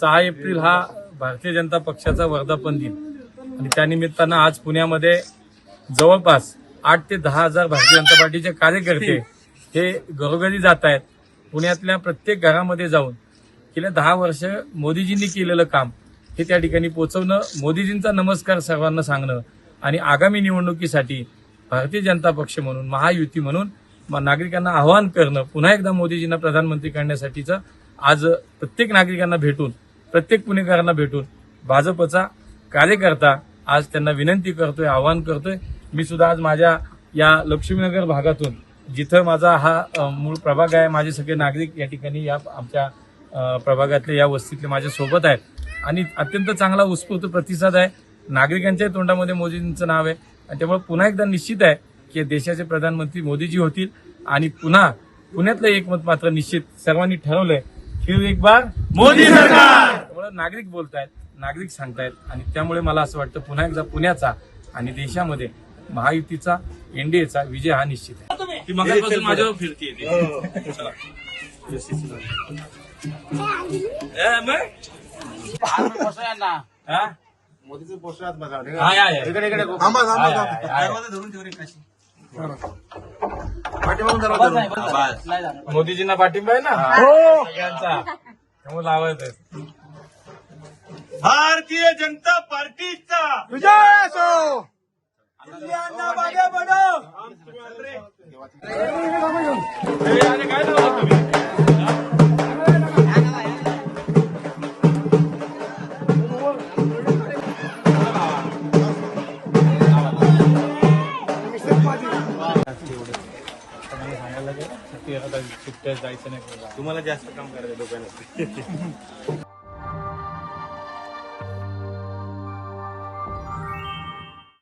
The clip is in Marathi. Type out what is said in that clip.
सहा एप्रिल हा भारतीय जनता पक्षाचा वर्धापन दिन. आणि त्यानिमित्तानं आज पुण्यामध्ये जवळपास आठ ते दहा हजार भारतीय जनता पार्टीचे कार्यकर्ते हे घरोघरी जात आहेत. पुण्यातल्या प्रत्येक घरामध्ये जाऊन गेल्या दहा वर्ष मोदीजींनी केलेलं काम हे त्या ठिकाणी पोचवणं मोदीजींचा नमस्कार सर्वांना सांगणं आणि आगामी निवडणुकीसाठी भारतीय जनता पक्ष म्हणून महायुती म्हणून म- नागरिकांना आवाहन करणं पुन्हा एकदा मोदीजींना प्रधानमंत्री करण्यासाठीचं आज प्रत्येक नागरिकांना भेटून प्रत्येक पुणेकरांना भेटून भाजपचा कार्यकर्ता आज त्यांना विनंती करतोय आवाहन करतोय. मी सुद्धा आज माझ्या या लक्ष्मीनगर भागातून जिथं माझा हा मूळ प्रभाग आहे माझे सगळे नागरिक या ठिकाणी या आमच्या प्रभागातले या वस्तीतले माझ्या सोबत आहेत. आणि अत्यंत चांगला उत्स्फूर्त प्रतिसाद आहे. नागरिकांच्याही तोंडामध्ये मोदींचं नाव आहे. आणि त्यामुळे पुन्हा एकदा निश्चित आहे की देशाचे प्रधानमंत्री मोदीजी होतील. आणि पुन्हा पुण्यातलं एकमत मात्र निश्चित सर्वांनी ठरवलंय. फिर एक बार मोदी सरकार! नागरिक बोलतायत नागरिक सांगतायत आणि त्यामुळे मला असं वाटतं पुन्हा एकदा पुण्याचा आणि देशामध्ये महायुतीचा एनडीएचा विजय हा निश्चित आहे. माझ्यावर? हा? मोदीचं पोस्टर. मोदीजींना पाठिंबा आहे ना? सगळ्यांचा. त्यामुळे लावायचं भारतीय जनता पार्टीचा. विजय असो. सुट्ट्या जायचं नाही तुम्हाला जास्त काम करायचं दोघांना